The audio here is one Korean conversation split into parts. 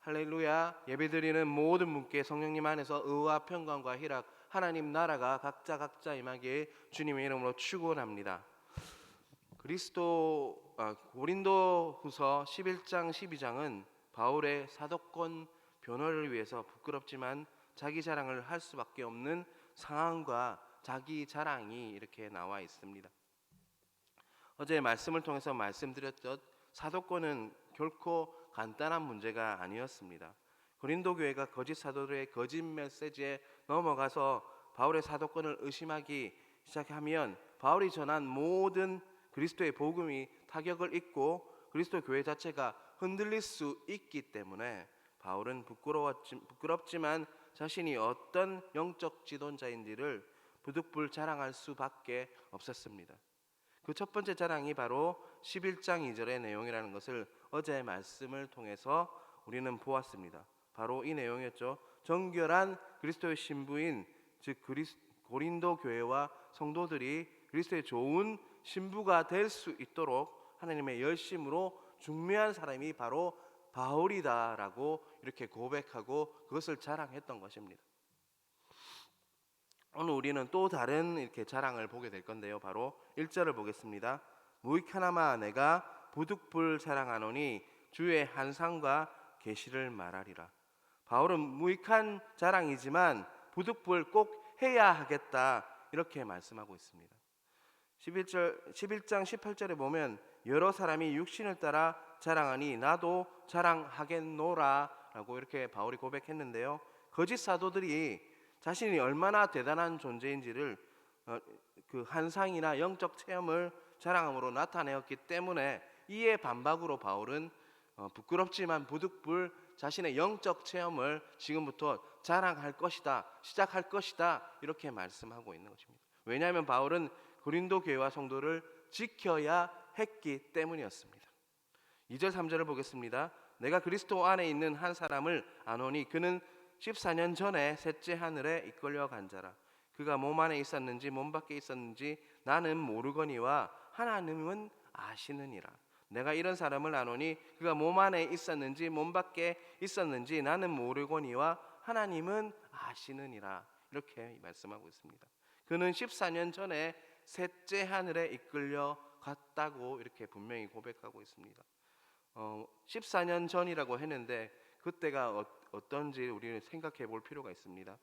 할렐루야 예배드리는 모든 분께 성령님 안에서 의와 평강과 희락 하나님 나라가 각자 각자 임하게 주님의 이름으로 축원합니다. 그리스도 아, 고린도후서 11장 12장은 바울의 사도권 변호를 위해서 부끄럽지만 자기 자랑을 할 수밖에 없는 상황과 자기 자랑이 이렇게 나와 있습니다. 어제 말씀을 통해서 말씀드렸듯 사도권은 결코 간단한 문제가 아니었습니다. 고린도 교회가 거짓 사도들의 거짓 메시지에 넘어가서 바울의 사도권을 의심하기 시작하면 바울이 전한 모든 그리스도의 복음이 타격을 입고 그리스도 교회 자체가 흔들릴 수 있기 때문에 바울은 부끄러웠지, 부끄럽지만 자신이 어떤 영적 지도자인지를 부득불 자랑할 수밖에 없었습니다. 그 첫 번째 자랑이 바로 11장 2절의 내용이라는 것을 어제 말씀을 통해서 우리는 보았습니다. 바로 이 내용이었죠. 정결한 그리스도의 신부인 즉 그리스, 고린도 교회와 성도들이 그리스도의 좋은 신부가 될 수 있도록 하나님의 열심으로 중매한 사람이 바로 바울이다라고 이렇게 고백하고 그것을 자랑했던 것입니다. 오늘 우리는 또 다른 이렇게 자랑을 보게 될 건데요. 바로 1절을 보겠습니다. 무익하나마 내가 부득불 자랑하노니 주의 한상과 계시를 말하리라. 바울은 무익한 자랑이지만 부득불 꼭 해야 하겠다 이렇게 말씀하고 있습니다. 11절 11장 18절에 보면 여러 사람이 육신을 따라 자랑하니 나도 자랑하겠노라라고 이렇게 바울이 고백했는데요. 거짓 사도들이 자신이 얼마나 대단한 존재인지를 어, 그 한상이나 영적 체험을 자랑함으로 나타내었기 때문에 이에 반박으로 바울은 어, 부끄럽지만 부득불 자신의 영적 체험을 지금부터 자랑할 것이다, 시작할 것이다 이렇게 말씀하고 있는 것입니다. 왜냐하면 바울은 고린도 교회와 성도를 지켜야 했기 때문이었습니다. 2절 3절을 보겠습니다. 내가 그리스도 안에 있는 한 사람을 아노니 그는 14년 전에 셋째 하늘에 이끌려 간 자라. 그가 몸 안에 있었는지 몸 밖에 있었는지 나는 모르거니와 하나님은 아시느니라. 내가 이런 사람을 아노니 그가 몸 안에 있었는지 몸 밖에 있었는지 나는 모르거니와 하나님은 아시느니라. 이렇게 말씀하고 있습니다. 그는 14년 전에 셋째 하늘에 이끌려 갔다고 이렇게 분명히 고백하고 있습니다. 어, 14년 전이라고 했는데 그때가 어, 어떤지 우리는 생각해 볼 필요가 있습니다.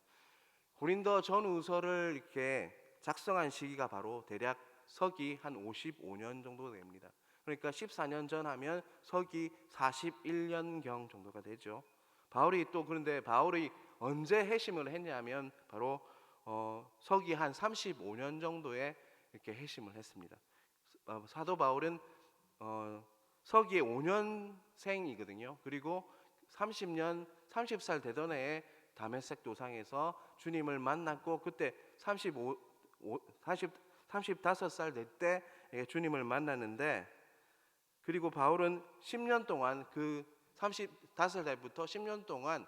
고린도 전후서를 이렇게 작성한 시기가 바로 대략 서기 한 55년 정도 됩니다. 그러니까 14년 전 하면 서기 41년경 정도가 되죠. 바울이 또 그런데 바울이 언제 회심을 했냐면 바로 어, 서기 한 35년 정도에 이렇게 회심을 했습니다. 어, 사도 바울은 어, 서기의 5년생이거든요. 그리고 30년 30살 되던 해에 다메섹 도상에서 주님을 만났고 그때 35 40 35살 될 때 주님을 만났는데 그리고 바울은 10년 동안 그 35살부터 10년 동안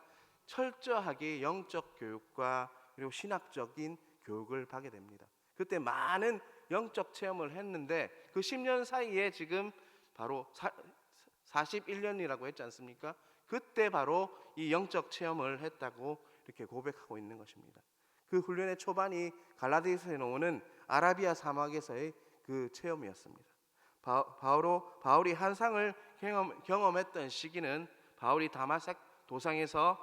철저하게 영적 교육과 그리고 신학적인 교육을 받게 됩니다. 그때 많은 영적 체험을 했는데 그 10년 사이에 지금 바로 41년이라고 했지 않습니까? 그때 바로 이 영적 체험을 했다고 이렇게 고백하고 있는 것입니다. 그 훈련의 초반이 갈라디아서에 나오는 아라비아 사막에서의 그 체험이었습니다. 바, 바오로, 바울이 한상을 경험, 경험 했던 시기는 바울이 다마색 도상에서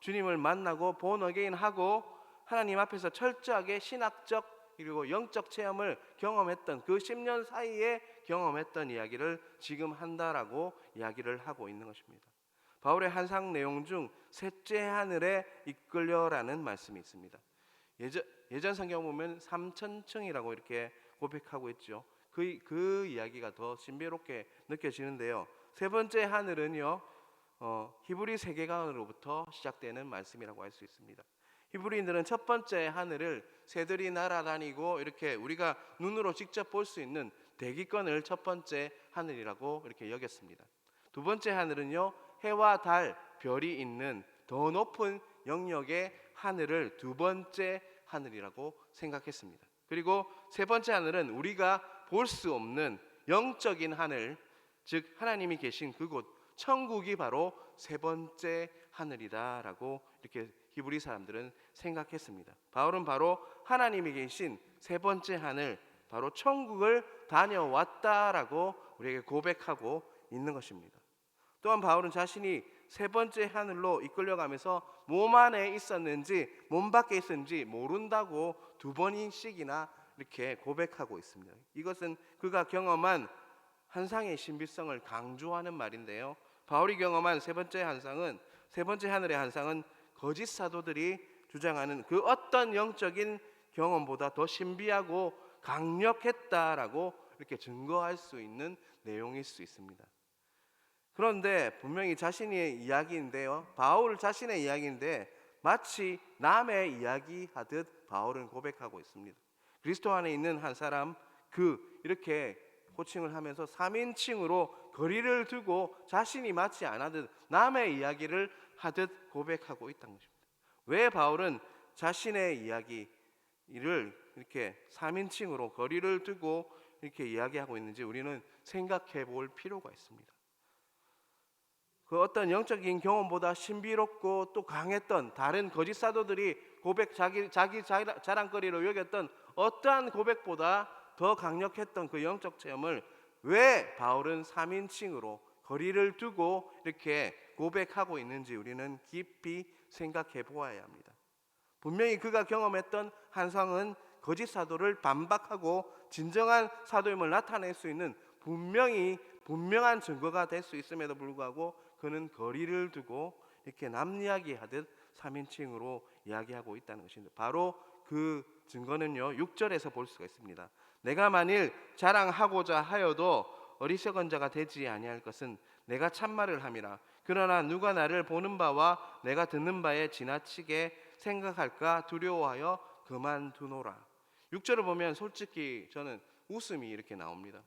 주님을 만나고 본 어게인 하고 하나님 앞에서 철저하게 신학적 그리고 영적 체험을 경험했던 그 10년 사이에 경험했던 이야기를 지금 한다라고 이야기를 하고 있는 것입니다. 바울의 한상 내용 중 셋째 하늘에 이끌려라는 말씀이 있습니다. 예전, 예전 성경 보면 삼천층이라고 이렇게 고백하고 있죠. 그, 그 이야기가 더 신비롭게 느껴지는데요. 세 번째 하늘은요, 어, 히브리 세계관으로부터 시작되는 말씀이라고 할 수 있습니다. 히브리인들은 첫 번째 하늘을 새들이 날아다니고 이렇게 우리가 눈으로 직접 볼 수 있는 대기권을 첫 번째 하늘이라고 이렇게 여겼습니다. 두 번째 하늘은요, 해와 달, 별이 있는 더 높은 영역의 하늘을 두 번째 하늘이라고 생각했습니다. 그리고 세 번째 하늘은 우리가 볼 수 없는 영적인 하늘, 즉 하나님이 계신 그곳 천국이 바로 세 번째 하늘이다라고 이렇게 히브리 사람들은 생각했습니다. 바울은 바로 하나님이 계신 세 번째 하늘 바로 천국을 다녀왔다라고 우리에게 고백하고 있는 것입니다. 또한 바울은 자신이 세 번째 하늘로 이끌려가면서 몸 안에 있었는지 몸 밖에 있었는지 모른다고 두 번씩이나 이렇게 고백하고 있습니다. 이것은 그가 경험한 한상의 신비성을 강조하는 말인데요. 바울이 경험한 세 번째 한상은 세 번째 하늘의 한상은 거짓 사도들이 주장하는 그 어떤 영적인 경험보다 더 신비하고 강력했다라고 이렇게 증거할 수 있는 내용일 수 있습니다. 그런데 분명히 자신의 이야기인데요. 바울 자신의 이야기인데 마치 남의 이야기하듯 바울은 고백하고 있습니다. 그리스도 안에 있는 한 사람 그 이렇게 호칭을 하면서 3인칭으로 거리를 두고 자신이 맞지 않아듯 남의 이야기를 하듯 고백하고 있다는 것입니다. 왜 바울은 자신의 이야기를 이렇게 3인칭으로 거리를 두고 이렇게 이야기하고 있는지 우리는 생각해 볼 필요가 있습니다. 그 어떤 영적인 경험보다 신비롭고 또 강했던 다른 거짓 사도들이 고백 자기 자기 자랑- 자랑거리로 여겼던 어떠한 고백보다 더 강력했던 그 영적 체험을 왜 바울은 3인칭으로 거리를 두고 이렇게 고백하고 있는지 우리는 깊이 생각해 보아야 합니다. 분명히 그가 경험했던 한상은 거짓 사도를 반박하고 진정한 사도임을 나타낼 수 있는 분명히 분명한 증거가 될 수 있음에도 불구하고 그는 거리를 두고 이렇게 남 이야기 하듯 3인칭으로 이야기하고 있다는 것입니다. 바로 그 증거는요. 6절에서 볼 수가 있습니다. 내가 만일 자랑하고자 하여도 어리석은 자가 되지 아니할 것은 내가 참말을 함이라. 그러나 누가 나를 보는 바와 내가 듣는 바에 지나치게 생각할까 두려워하여 그만두노라. 6절을 보면 솔직히 저는 웃음이 이렇게 나옵니다.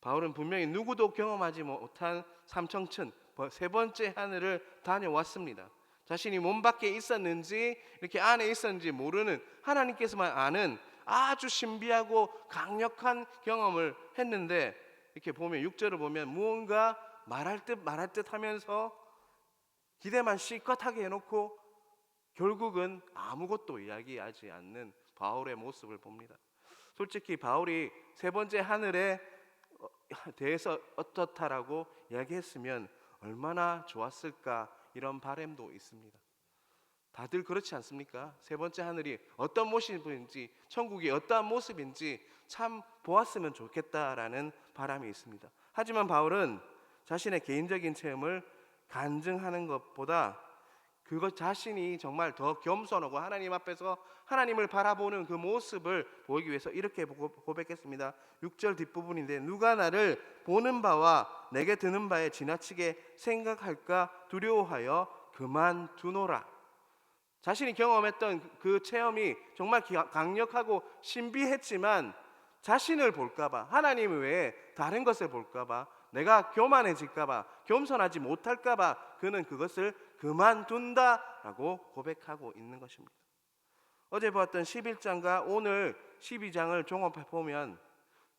바울은 분명히 누구도 경험하지 못한 삼청천 세 번째 하늘을 다녀왔습니다. 자신이 몸 밖에 있었는지 이렇게 안에 있었는지 모르는 하나님께서만 아는 아주 신비하고 강력한 경험을 했는데 이렇게 보면 6절을 보면 무언가 말할 듯 말할 듯 하면서 기대만 실컷하게 해놓고 결국은 아무것도 이야기하지 않는 바울의 모습을 봅니다. 솔직히 바울이 세 번째 하늘에 어, 대해서 어떻다라고 이야기했으면 얼마나 좋았을까 이런 바램도 있습니다. 다들 그렇지 않습니까? 세 번째 하늘이 어떤 모습인지 천국이 어떠한 모습인지 참 보았으면 좋겠다라는 바람이 있습니다. 하지만 바울은 자신의 개인적인 체험을 간증하는 것보다 그것 자신이 정말 더 겸손하고 하나님 앞에서 하나님을 바라보는 그 모습을 보이기 위해서 이렇게 고- 고백했습니다. 6절 뒷부분인데 누가 나를 보는 바와 내게 드는 바에 지나치게 생각할까 두려워하여 그만두노라. 자신이 경험했던 그 체험이 정말 기- 강력하고 신비했지만 자신을 볼까봐 하나님 외에 다른 것을 볼까봐 내가 교만해질까봐 겸손하지 못할까봐 그는 그것을 그만둔다라고 고백하고 있는 것입니다. 어제 보았던 11장과 오늘 12장을 종합해 보면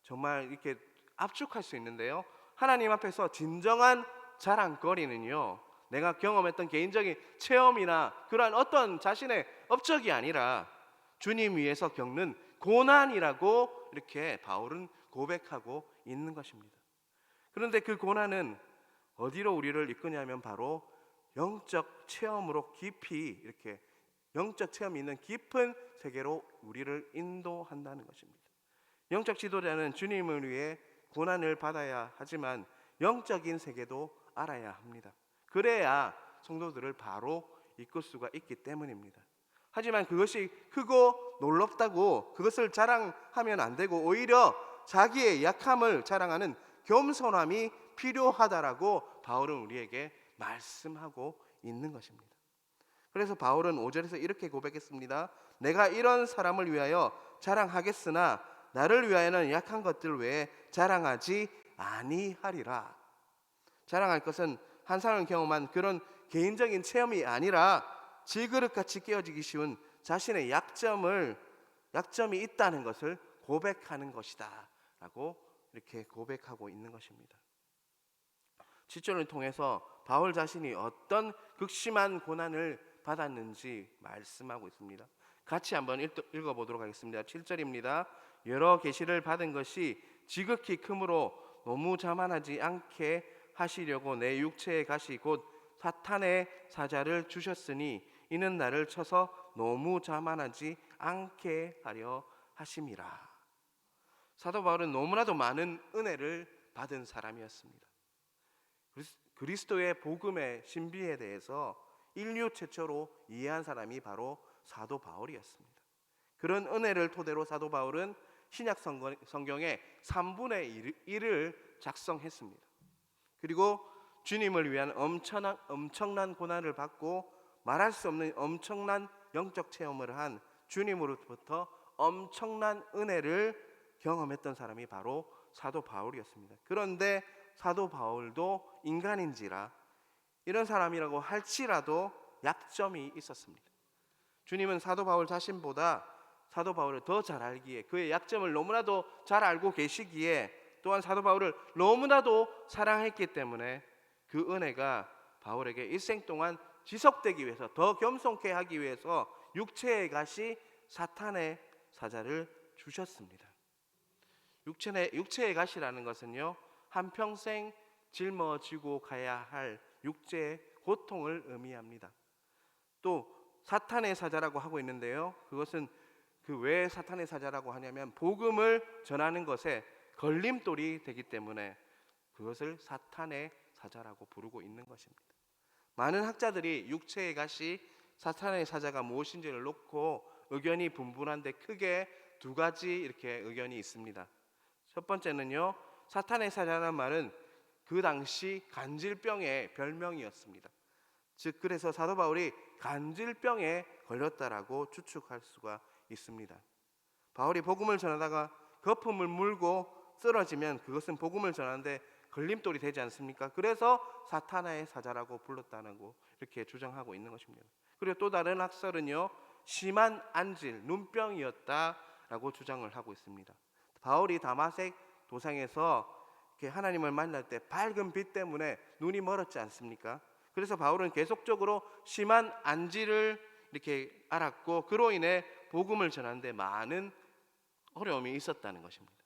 정말 이렇게 압축할 수 있는데요. 하나님 앞에서 진정한 자랑거리는요. 내가 경험했던 개인적인 체험이나 그러한 어떤 자신의 업적이 아니라 주님 위에서 겪는 고난이라고 이렇게 바울은 고백하고 있는 것입니다. 그런데 그 고난은 어디로 우리를 이끄냐면 바로 영적 체험으로 깊이 이렇게 영적 체험이 있는 깊은 세계로 우리를 인도한다는 것입니다. 영적 지도자는 주님을 위해 고난을 받아야 하지만 영적인 세계도 알아야 합니다. 그래야 성도들을 바로 이끌 수가 있기 때문입니다. 하지만 그것이 크고 놀랍다고 그것을 자랑하면 안 되고 오히려 자기의 약함을 자랑하는 겸손함이 필요하다라고 바울은 우리에게 말씀하고 있는 것입니다. 그래서 바울은 5절에서 이렇게 고백했습니다. 내가 이런 사람을 위하여 자랑하겠으나 나를 위하여는 약한 것들 외에 자랑하지 아니하리라. 자랑할 것은 한상을 경험한 그런 개인적인 체험이 아니라 질그릇같이 깨어지기 쉬운 자신의 약점을 약점이 있다는 것을 고백하는 것이다라고 이렇게 고백하고 있는 것입니다. 7절을 통해서 바울 자신이 어떤 극심한 고난을 받았는지 말씀하고 있습니다. 같이 한번 읽- 읽어 보도록 하겠습니다. 7절입니다. 여러 계시를 받은 것이 지극히 크므로 너무 자만하지 않게 하시려고 내 육체의 가시 곧 사탄의 사자를 주셨으니 이는 나를 쳐서 너무 자만하지 않게 하려 하심이라. 사도 바울은 너무나도 많은 은혜를 받은 사람이었습니다. 그리스- 그리스도의 복음의 신비에 대해서 인류 최초로 이해한 사람이 바로 사도 바울이었습니다. 그런 은혜를 토대로 사도 바울은 신약 성경- 성경의 3분의 1을 작성했습니다. 그리고 주님을 위한 엄청난, 엄청난 고난을 받고 말할 수 없는 엄청난 영적 체험을 한 주님으로부터 엄청난 은혜를 경험했던 사람이 바로 사도 바울이었습니다. 그런데 사도 바울도 인간인지라 이런 사람이라고 할지라도 약점이 있었습니다. 주님은 사도 바울 자신보다 사도 바울을 더 잘 알기에 그의 약점을 너무나도 잘 알고 계시기에 또한 사도 바울을 너무나도 사랑했기 때문에 그 은혜가 바울에게 일생 동안 지속되기 위해서 더 겸손케 하기 위해서 육체의 가시 사탄의 사자를 주셨습니다. 육체의 육체의 가시라는 것은요 한 평생 짊어지고 가야 할 육체의 고통을 의미합니다. 또 사탄의 사자라고 하고 있는데요. 그것은 그 왜 사탄의 사자라고 하냐면 복음을 전하는 것에 걸림돌이 되기 때문에 그것을 사탄의 사자라고 부르고 있는 것입니다. 많은 학자들이 육체의 가시 사탄의 사자가 무엇인지를 놓고 의견이 분분한데 크게 두 가지 이렇게 의견이 있습니다. 첫 번째는요. 사탄의 사자라는 말은 그 당시 간질병의 별명이었습니다. 즉 그래서 사도 바울이 간질병에 걸렸다라고 추측할 수가 있습니다. 바울이 복음을 전하다가 거품을 물고 쓰러지면 그것은 복음을 전하는데 걸림돌이 되지 않습니까? 그래서 사탄의 사자라고 불렀다는 거 이렇게 주장하고 있는 것입니다. 그리고 또 다른 학설은요 심한 안질 눈병이었다라고 주장을 하고 있습니다. 바울이 다마색 도상에서 하나님을 만날 때 밝은 빛 때문에 눈이 멀었지 않습니까? 그래서 바울은 계속적으로 심한 안지를 이렇게 알았고 그로 인해 복음을 전하는데 많은 어려움이 있었다는 것입니다.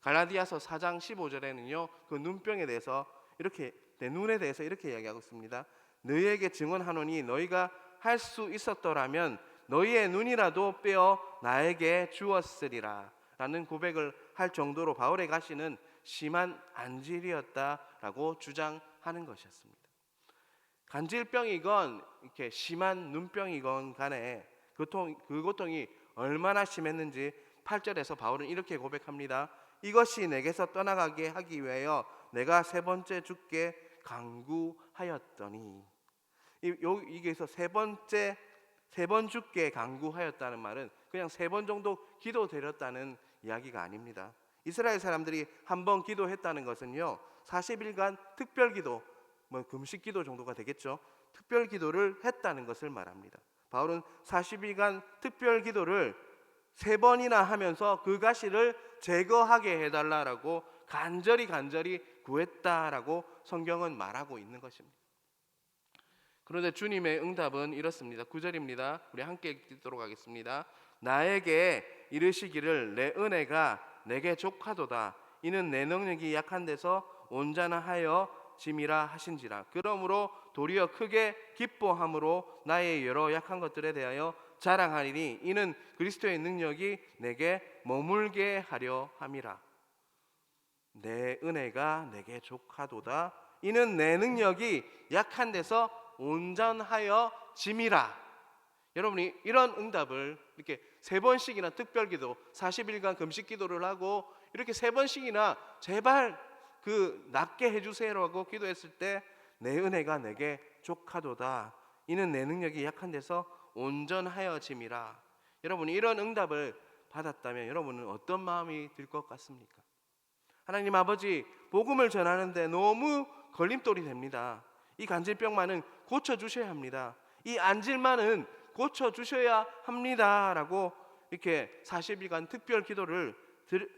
갈라디아서 4장 15절에는요. 그 눈병에 대해서 이렇게 내 눈에 대해서 이렇게 이야기하고 있습니다. 너희에게 증언하노니 너희가 할 수 있었더라면 너희의 눈이라도 빼어 나에게 주었으리라 라는 고백을 할 정도로 바울의 가시는 심한 안질이었다라고 주장하는 것이었습니다. 간질병이건 이렇게 심한 눈병이건 간에 그, 통, 그 고통이 얼마나 심했는지 8절에서 바울은 이렇게 고백합니다. 이것이 내게서 떠나가게 하기 위하여 내가 세 번째 죽게 강구하였더니 이, 요, 이게서 세 번째 세 번 죽게 강구하였다는 말은 그냥 세 번 정도 기도드렸다는 이야기가 아닙니다. 이스라엘 사람들이 한 번 기도했다는 것은요 40일간 특별 기도 뭐 금식 기도 정도가 되겠죠. 특별 기도를 했다는 것을 말합니다. 바울은 40일간 특별 기도를 세 번이나 하면서 그 가시를 제거하게 해달라라고 간절히 간절히 구했다라고 성경은 말하고 있는 것입니다. 그런데 주님의 응답은 이렇습니다. 9절입니다. 우리 함께 읽도록 하겠습니다. 나에게 이르시기를 내 은혜가 내게 족하도다. 이는 내 능력이 약한 데서 온전하여 짐이라 하신지라. 그러므로 도리어 크게 기뻐함으로 나의 여러 약한 것들에 대하여 자랑하리니 이는 그리스도의 능력이 내게 머물게 하려 함이라. 내 은혜가 내게 족하도다. 이는 내 능력이 약한 데서 온전하여 짐이라. 여러분이 이런 응답을 이렇게 세 번씩이나 특별 기도 40일간 금식 기도를 하고 이렇게 세 번씩이나 제발 그 낫게 해 주세요라고 기도했을 때 내 은혜가 내게 족하도다. 이는 내 능력이 약한 데서 온전하여짐이라. 여러분이 이런 응답을 받았다면 여러분은 어떤 마음이 들 것 같습니까? 하나님 아버지 복음을 전하는데 너무 걸림돌이 됩니다. 이 간질병만은 고쳐 주셔야 합니다. 이 안질만은 고쳐 주셔야 합니다라고 이렇게 40일간 특별 기도를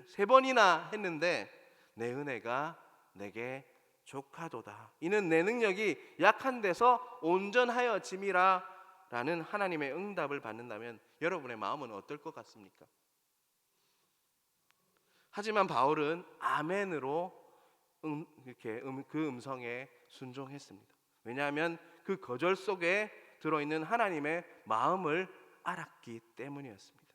세 번이나 했는데 내 은혜가 내게 족하도다. 이는 내 능력이 약한 데서 온전하여 짐이라 라는 하나님의 응답을 받는다면 여러분의 마음은 어떨 것 같습니까? 하지만 바울은 아멘으로 음, 이렇게 음, 그 음성에 순종했습니다. 왜냐하면 그 거절 속에 들어있는 하나님의 마음을 알았기 때문이었습니다.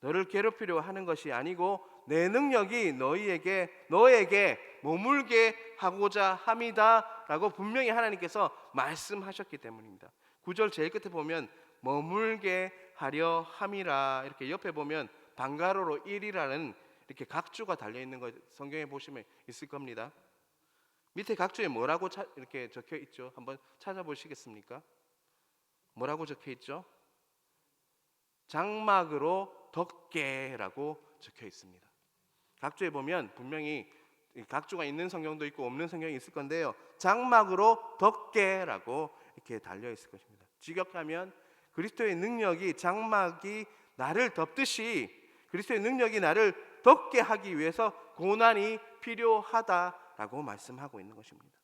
너를 괴롭히려 하는 것이 아니고 내 능력이 너희에게 너에게 머물게 하고자 함이다라고 분명히 하나님께서 말씀하셨기 때문입니다. 구절 제일 끝에 보면 머물게 하려 함이라 이렇게 옆에 보면 방가로로 1이라는 이렇게 각주가 달려 있는 거 성경에 보시면 있을 겁니다. 밑에 각주에 뭐라고 차, 이렇게 적혀 있죠? 한번 찾아보시겠습니까? 뭐라고 적혀 있죠? 장막으로 덮개라고 적혀 있습니다. 각주에 보면 분명히 이 각주가 있는 성경도 있고 없는 성경이 있을 건데요. 장막으로 덮개라고 이렇게 달려 있을 것입니다. 직역하면 그리스도의 능력이 장막이 나를 덮듯이 그리스도의 능력이 나를 덮게 하기 위해서 고난이 필요하다라고 말씀하고 있는 것입니다.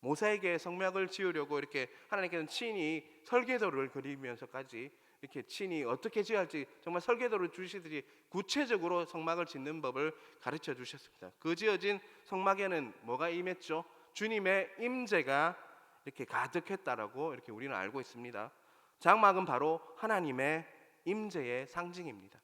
모세에게 성막을 지으려고 이렇게 하나님께서는 친히 설계도를 그리면서까지 이렇게 친히 어떻게 지어야 할지 정말 설계도를 주시듯이 구체적으로 성막을 짓는 법을 가르쳐 주셨습니다. 그 지어진 성막에는 뭐가 임했죠? 주님의 임재가 이렇게 가득했다라고 이렇게 우리는 알고 있습니다. 장막은 바로 하나님의 임재의 상징입니다.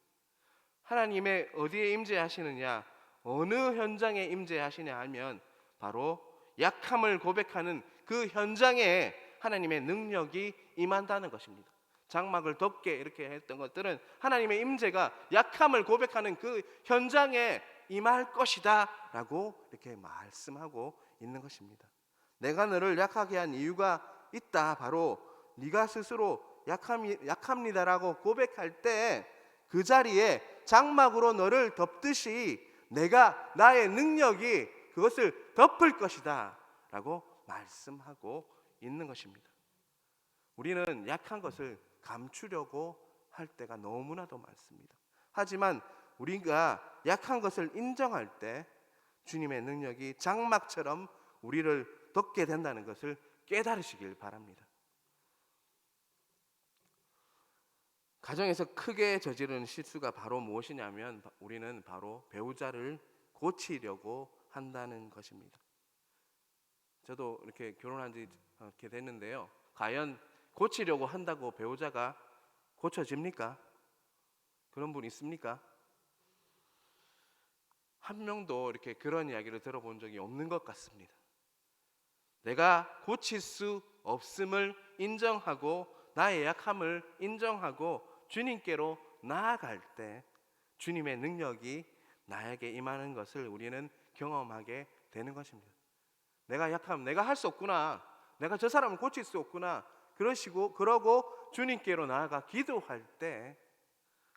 하나님의 어디에 임재하시느냐, 어느 현장에 임재하시냐 하면 바로 약함을 고백하는 그 현장에 하나님의 능력이 임한다는 것입니다. 장막을 덮게 이렇게 했던 것들은 하나님의 임재가 약함을 고백하는 그 현장에 임할 것이다라고 이렇게 말씀하고 있는 것입니다. 내가 너를 약하게 한 이유가 있다. 바로 네가 스스로 약함이 약합니다라고 고백할 때 그 자리에 장막으로 너를 덮듯이 내가 나의 능력이 그것을 덮을 것이다 라고 말씀하고 있는 것입니다. 우리는 약한 것을 감추려고 할 때가 너무나도 많습니다. 하지만 우리가 약한 것을 인정할 때 주님의 능력이 장막처럼 우리를 덮게 된다는 것을 깨달으시길 바랍니다. 가정에서 크게 저지르는 실수가 바로 무엇이냐면 우리는 바로 배우자를 고치려고 한다는 것입니다. 저도 이렇게 결혼한 지 이렇게 됐는데요. 과연 고치려고 한다고 배우자가 고쳐집니까? 그런 분 있습니까? 한 명도 이렇게 그런 이야기를 들어본 적이 없는 것 같습니다. 내가 고칠 수 없음을 인정하고 나의 약함을 인정하고 주님께로 나아갈 때 주님의 능력이 나에게 임하는 것을 우리는 경험하게 되는 것입니다. 내가 약함, 내가 할 수 없구나. 내가 저 사람을 고칠 수 없구나. 그러시고 그러고 주님께로 나아가 기도할 때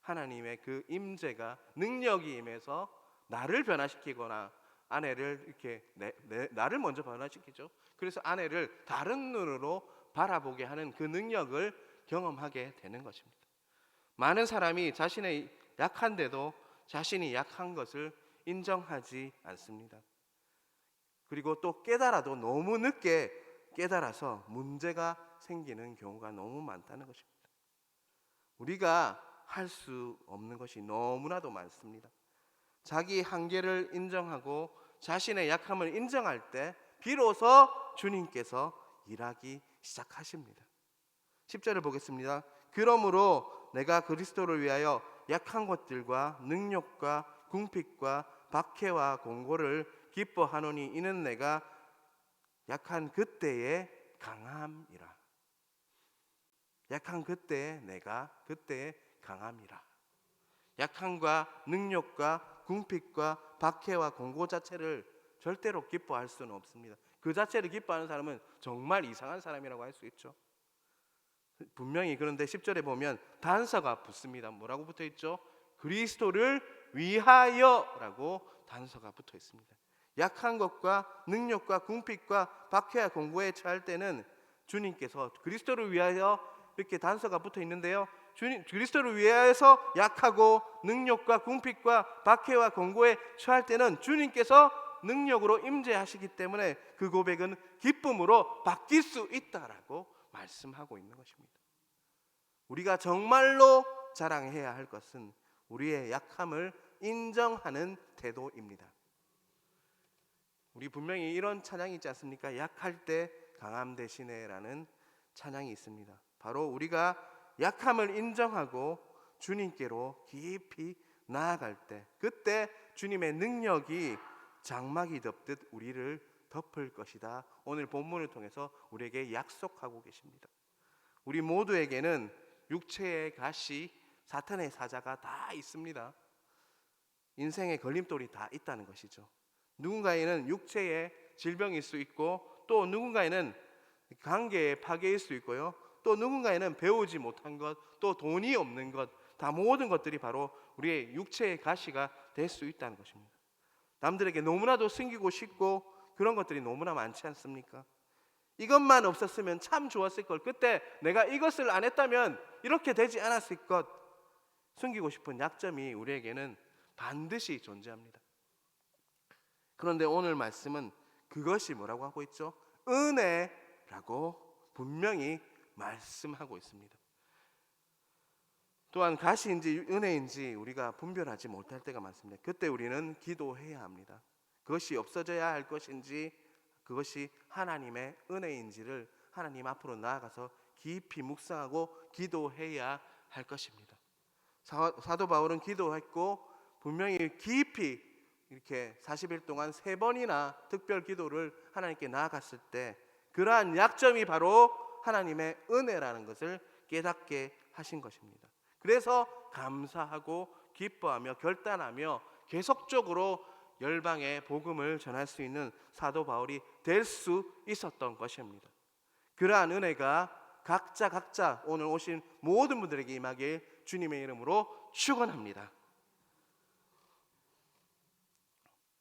하나님의 그 임재가 능력이 임해서 나를 변화시키거나 아내를 이렇게 내, 내, 나를 먼저 변화시키죠. 그래서 아내를 다른 눈으로 바라보게 하는 그 능력을 경험하게 되는 것입니다. 많은 사람이 자신의 약한데도 자신이 약한 것을 인정하지 않습니다. 그리고 또 깨달아도 너무 늦게 깨달아서 문제가 생기는 경우가 너무 많다는 것입니다. 우리가 할 수 없는 것이 너무나도 많습니다. 자기 한계를 인정하고 자신의 약함을 인정할 때 비로소 주님께서 일하기 시작하십니다. 10절을 보겠습니다. 그러므로 내가 그리스도를 위하여 약한 것들과 능력과 궁핍과 박해와 공고를 기뻐하노니 이는 내가 약한 그때의 강함이라. 약한 그때에 내가 그때의 강함이라. 약함과 능력과 궁핍과 박해와 공고 자체를 절대로 기뻐할 수는 없습니다. 그 자체를 기뻐하는 사람은 정말 이상한 사람이라고 할 수 있죠. 분명히 그런데 10절에 보면 단서가 붙습니다. 뭐라고 붙어 있죠? 그리스도를 위하여라고 단서가 붙어 있습니다. 약한 것과 능력과 궁핍과 박해와 공고에 처할 때는 주님께서 그리스도를 위하여 이렇게 단서가 붙어 있는데요. 주님 그리스도를 위하여서 약하고 능력과 궁핍과 박해와 공고에 처할 때는 주님께서 능력으로 임재하시기 때문에 그 고백은 기쁨으로 바뀔 수 있다라고 말씀하고 있는 것입니다. 우리가 정말로 자랑해야 할 것은 우리의 약함을 인정하는 태도입니다. 우리 분명히 이런 찬양이 있지 않습니까? 약할 때 강함 대신에라는 찬양이 있습니다. 바로 우리가 약함을 인정하고 주님께로 깊이 나아갈 때 그때 주님의 능력이 장막이 덮듯 우리를 덮을 것이다. 오늘 본문을 통해서 우리에게 약속하고 계십니다. 우리 모두에게는 육체의 가시, 사탄의 사자가 다 있습니다. 인생의 걸림돌이 다 있다는 것이죠. 누군가에는 육체의 질병일 수 있고 또 누군가에는 관계의 파괴일 수 있고요. 또 누군가에는 배우지 못한 것, 또 돈이 없는 것, 다 모든 것들이 바로 우리의 육체의 가시가 될 수 있다는 것입니다. 남들에게 너무나도 숨기고 싶고 그런 것들이 너무나 많지 않습니까? 이것만 없었으면 참 좋았을 걸. 그때 내가 이것을 안 했다면 이렇게 되지 않았을 것. 숨기고 싶은 약점이 우리에게는 반드시 존재합니다. 그런데 오늘 말씀은 그것이 뭐라고 하고 있죠? 은혜라고 분명히 말씀하고 있습니다. 또한 가시인지 은혜인지 우리가 분별하지 못할 때가 많습니다. 그때 우리는 기도해야 합니다. 그것이 없어져야 할 것인지 그것이 하나님의 은혜인지를 하나님 앞으로 나아가서 깊이 묵상하고 기도해야 할 것입니다. 사- 사도 바울은 기도했고 분명히 깊이 이렇게 40일 동안 세 번이나 특별 기도를 하나님께 나아갔을 때 그러한 약점이 바로 하나님의 은혜라는 것을 깨닫게 하신 것입니다. 그래서 감사하고 기뻐하며 결단하며 계속적으로 열방의 복음을 전할 수 있는 사도 바울이 될 수 있었던 것입니다. 그러한 은혜가 각자 각자 오늘 오신 모든 분들에게 임하길 주님의 이름으로 축원합니다.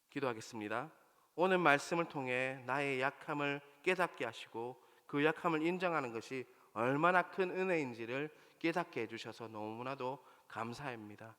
기도하겠습니다. 오늘 말씀을 통해 나의 약함을 깨닫게 하시고 그 약함을 인정하는 것이 얼마나 큰 은혜인지를 깨닫게 해주셔서 너무나도 감사합니다.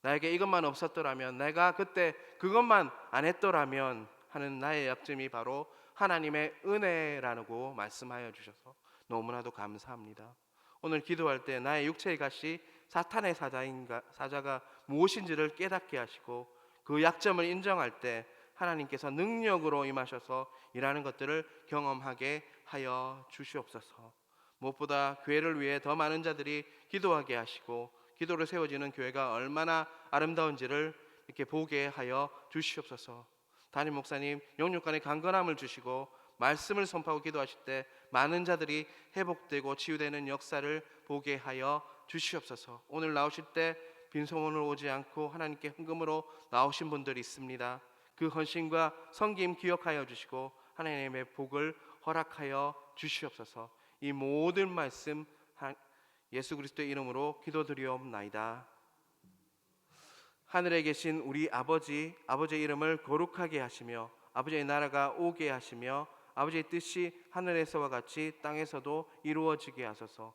나에게 이것만 없었더라면 내가 그때 그것만 안 했더라면 하는 나의 약점이 바로 하나님의 은혜라고 말씀하여 주셔서 너무나도 감사합니다. 오늘 기도할 때 나의 육체의 가시 사탄의 사자인가 사자가 무엇인지를 깨닫게 하시고 그 약점을 인정할 때 하나님께서 능력으로 임하셔서 일하는 것들을 경험하게 하여 주시옵소서. 무엇보다 교회를 위해 더 많은 자들이 기도하게 하시고 기도를 세워지는 교회가 얼마나 아름다운지를 이렇게 보게 하여 주시옵소서. 담임 목사님 영육간의 강건함을 주시고 말씀을 선포하고 기도하실 때 많은 자들이 회복되고 치유되는 역사를 보게 하여 주시옵소서. 오늘 나오실 때 빈소문으로 오지 않고 하나님께 헌금으로 나오신 분들이 있습니다. 그 헌신과 성김 기억하여 주시고 하나님의 복을 허락하여 주시옵소서. 이 모든 말씀 하- 예수 그리스도의 이름으로 기도드리옵나이다. 하늘에 계신 우리 아버지 아버지의 이름을 거룩하게 하시며 아버지의 나라가 오게 하시며 아버지의 뜻이 하늘에서와 같이 땅에서도 이루어지게 하소서.